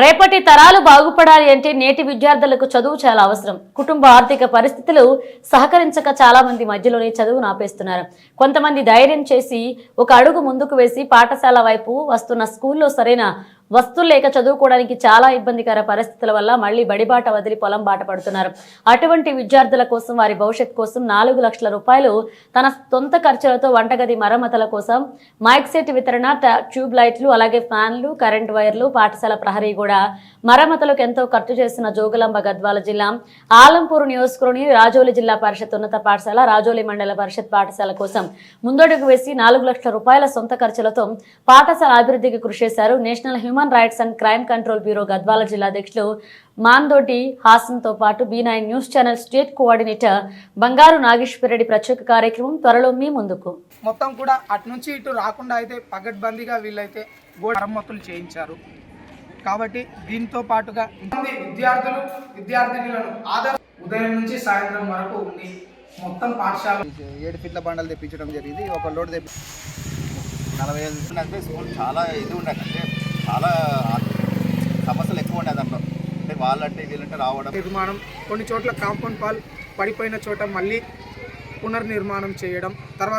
రేపటి తరాలు బాగుపడాలి అంటే నేటి విద్యార్థులకు చదువు చాలా అవసరం. కుటుంబ ఆర్థిక పరిస్థితులు సహకరించక చాలా మంది మధ్యలోనే చదువును ఆపేస్తున్నారు కొంతమంది ధైర్యం చేసి ఒక అడుగు ముందుకు వేసి పాఠశాల వైపు వస్తున్న స్కూల్లో సరైన వస్తువులు లేక చదువుకోవడానికి చాలా ఇబ్బందికర పరిస్థితుల వల్ల మళ్ళీ బడిబాట వదిలి పొలం బాట పడుతున్నారు. అటువంటి విద్యార్థుల కోసం వారి భవిష్యత్ కోసం నాలుగు లక్షల రూపాయలు తన సొంత ఖర్చులతో వంటగది మరమ్మతుల కోసం మైక్ సెట్ వితరణ ట్యూబ్ లైట్లు అలాగే ఫ్యాన్లు కరెంట్ వైర్లు పాఠశాల ప్రహరీ కూడా మరమ్మతులకు ఎంతో ఖర్చు చేస్తున్న జోగులాంబ గద్వాల జిల్లా ఆలంపూర్ నియోజకవర్గంలోని రాజోలి జిల్లా పరిషత్ ఉన్నత పాఠశాల రాజోలి మండల పరిషత్ పాఠశాల కోసం ముందడుగు వేసి నాలుగు లక్షల రూపాయల సొంత ఖర్చులతో పాఠశాల అభివృద్ధికి కృషి చేశారు national human rights and crime control bureau Gadwal జిల్లా అధ్యక్షులు మాందోటి హాసన్తో పాటు B nine news channel state coordinator Bangaru Nageswarareddy ప్రత్యేక కార్యక్రమం త్వరలో మీ ముందుకు. మొత్తం కూడా అటు నుంచి ఇటు రాకుండా అయితే పగడ్బందీగా వీళ్ళైతే గోడ మరమ్మతులు చేయించారు. కాబట్టి దీంతో పాటుగా విద్యార్థులు విద్యార్థినులను ఆధార ఉదయం నుంచి సాయంత్రం వరకు ఉంది మొత్తం పాఠశాల ఏడు ఫీట్ల బండలు తెప్పించడం జరిగింది. ఒక లోడ్ తెప్పి నలభై ఐదు అంటే స్కూల్ చాలా ఇది ఉండదు అంటే చాలా సమస్యలు ఎక్కువ ఉండే దాంట్లో అంటే వాళ్ళంటే వీళ్ళంటే రావడం. నిర్మాణం కొన్ని చోట్ల కాంపౌండ్ పాల్ పడిపోయిన చోట మళ్ళీ పునర్నిర్మాణం చేయడం తర్వాత